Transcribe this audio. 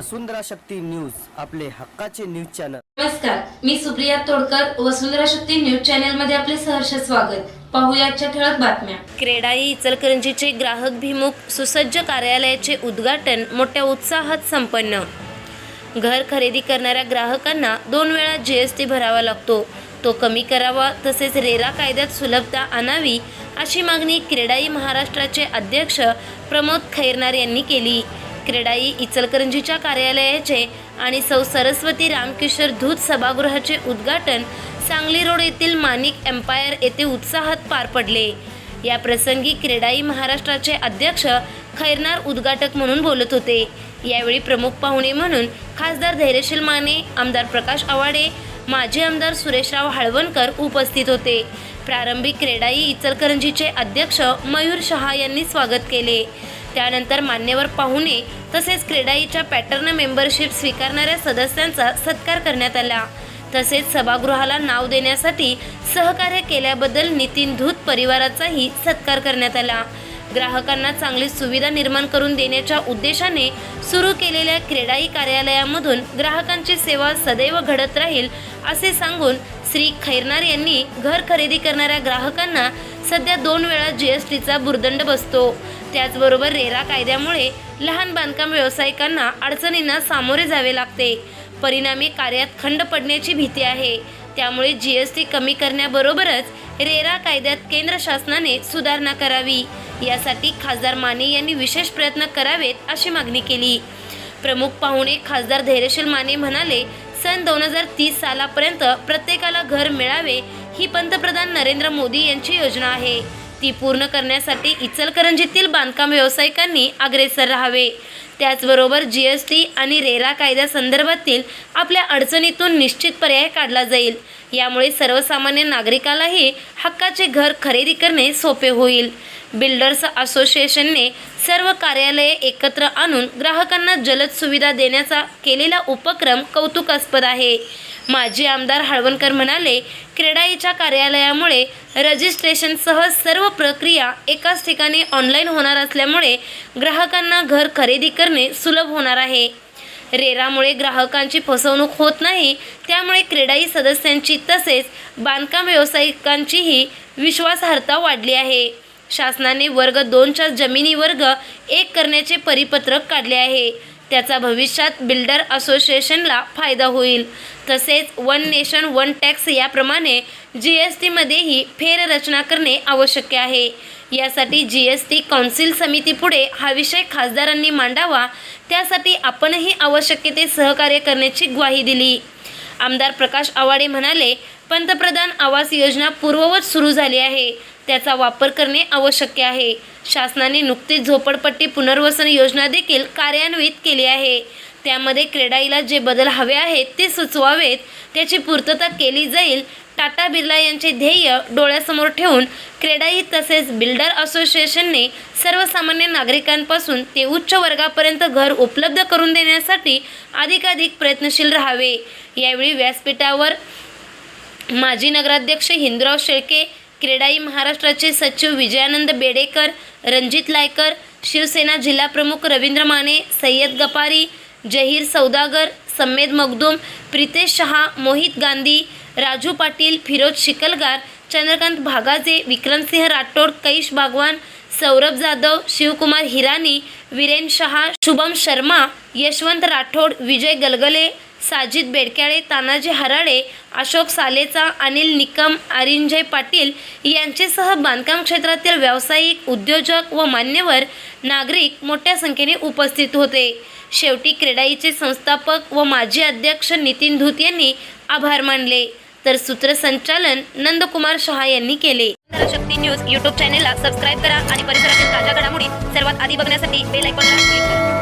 वसुंधरा Shakti news आपले हक्काचे news channel. नमस्कार मी सुप्रिया तोडकर वसुंधरा शक्ती न्यूज चॅनलमध्ये आपले सहर्ष स्वागत. पाहूया आजच्या ठळक बातम्या. क्रेडाई इचलकरंजीचे ग्राहक भिमुख सुसज्ज कार्यालयाचे उद्घाटन मोठ्या उत्साहात संपन्न. घर खरेदी करणाऱ्या ग्राहकांना दोन वेळा जीएसटी भरावा लागतो. तो कमी करावा तसेच रेरा कायद्यात सुलभता आणावी अशी मागणी क्रेडाई महाराष्ट्राचे अध्यक्ष प्रमोद खैरनार यांनी केली. क्रेडाई इचलकरंजीच्या कार्यालयाचे आणि सौ सरस्वती रामकिशोर धूत सभागृहाचे उद्घाटन सांगली रोड येथील माणिक एम्पायर येथे उत्साहात पार पडले. या प्रसंगी क्रेडाई महाराष्ट्राचे अध्यक्ष खैरनार उद्घाटक म्हणून बोलत होते. यावेळी प्रमुख पाहुणे म्हणून खासदार धैर्यशील माने आमदार प्रकाश आवाडे माजी आमदार सुरेशराव हळवणकर उपस्थित होते. प्रारंभिक क्रेडाई इचलकरंजीचे अध्यक्ष मयूर शहा यांनी स्वागत केले. त्यानंतर मान्यवर पाहुणे तसेच क्रेडाईच्या पॅटर्न मेंबरशिप स्वीकारणाऱ्या सदस्यांचा सत्कार करण्यात आला. तसेच सभागृहाला नाव देण्यासाठी सहकार्य केल्याबद्दल नितीन धूत परिवाराचाही सत्कार करण्यात आला. ग्राहकांना चांगली सुविधा निर्माण करून देण्याच्या उद्देशाने सुरू केलेल्या क्रेडाई कार्यालयामधून ग्राहकांची सेवा सदैव घडत राहील असे सांगून श्री खैरनार यांनी घर खरेदी करणाऱ्या ग्राहकांना सध्या दोन वेळा जी एस टीचा भुर्दंड बसतो. त्याचबरोबर रेरा कायद्यामुळे लहान बांधकाम व्यावसायिकांना अडचणींना सामोरे जावे लागते. परिणामी कार्यात खंड पडण्याची भीती आहे. त्यामुळे जी एस टी कमी करण्याबरोबरच रेरा कायद्यात केंद्र शासनाने सुधारणा करावी. यासाठी खासदार माने यांनी विशेष प्रयत्न करावेत अशी मागणी केली. प्रमुख पाहुणे खासदार धैर्यशील माने म्हणाले सन दोन हजार तीस सालापर्यंत प्रत्येकाला घर मिळावे ही पंतप्रधान नरेंद्र मोदी यांची योजना आहे. ती पूर्ण करण्यासाठी इचलकरंजीतील बांधकाम व्यावसायिकांनी अग्रेसर राहावे. त्याचबरोबर जी एस टी आणि रेरा कायद्यासंदर्भातील आपल्या अडचणीतून निश्चित पर्याय काढला जाईल. यामुळे सर्वसामान्य नागरिकालाही हक्काचे घर खरेदी करणे सोपे होईल. बिल्डर्स असोसिएशनने सर्व कार्यालये एकत्र आणून ग्राहकांना जलद सुविधा देण्याचा केलेला उपक्रम कौतुकास्पद आहे. माजी आमदार हळवणकर म्हणाले क्रेडाईच्या कार्यालयामुळे रजिस्ट्रेशनसह सर्व प्रक्रिया एकाच ठिकाणी ऑनलाईन होणार असल्यामुळे ग्राहकांना घर खरेदी करणे सुलभ होणार आहे. रेरामुळे ग्राहकांची फसवणूक होत नाही त्यामुळे क्रेडाई सदस्यांची तसेच बांधकाम व्यावसायिकांचीही विश्वासार्हता वाढली आहे. शासनाने वर्ग दोनच्या जमिनी वर्ग एक करण्याचे परिपत्रक काढले आहे. त्याचा भविष्यात बिल्डर असोसिएशनला फायदा होईल. तसेच वन नेशन वन टॅक्स याप्रमाणे जी एस टीमध्येही फेररचना करणे आवश्यक आहे. यासाठी जी एस टी कौन्सिल समितीपुढे हा विषय खासदारांनी मांडावा. त्यासाठी आपणही आवश्यक ते सहकार्य करण्याची ग्वाही दिली. आमदार प्रकाश आवाडे म्हणाले पंतप्रधान आवास योजना पूर्ववत सुरू झाली आहे. त्याचा वापर करणे आवश्यक आहे. शासनाने नुकतीच झोपडपट्टी पुनर्वसन योजना देखील कार्यान्वित केली आहे. त्यामध्ये क्रेडाईला जे बदल हवे आहेत ते सुचवावेत. त्याची पूर्तता केली जाईल टाटा बिर्ला यांचे ध्येय डोळ्यासमोर ठेवून क्रेडाई तसेच बिल्डर असोसिएशनने सर्वसामान्य नागरिकांपासून ते उच्च वर्गापर्यंत घर उपलब्ध करून देण्यासाठी अधिकाधिक प्रयत्नशील राहावे. यावेळी व्यासपीठावर माजी नगराध्यक्ष हिंदुराव शेळके क्रेडाई महाराष्ट्राचे सचिव विजयानंद बेडेकर रणजित लायकर शिवसेना जिल्हाप्रमुख रवींद्र माने सय्यद गपारी जहीर सौदागर सम्मेद मगदूम प्रितेश शहा मोहित गांधी राजू पाटील फिरोज शिकलगार चंद्रकांत भागाजे विक्रमसिंह राठोड कैश बागवान सौरभ जाधव शिवकुमार हिरानी वीरेन शहा शुभम शर्मा यशवंत राठोड विजय गलगले साजिद बेडक्याळे तानाजी हराळे अशोक सालेचा अनिल निकम अरिंजय पाटील यांचेसह बांधकाम क्षेत्रातील व्यावसायिक उद्योजक व मान्यवर नागरिक मोठ्या संख्येने उपस्थित होते. शेवटी क्रेडाईचे संस्थापक व माजी अध्यक्ष नितीन धूत यांनी आभार मानले. तर सूत्रसंचालन नंदकुमार शहा यांनी केले. शक्ती न्यूज यूट्यूब चॅनेलला सबस्क्राईब करा आणि परिसरातील ताज्या घडामोडी सर्वात आधी बघण्यासाठी बेल आयकॉनला क्लिक करा.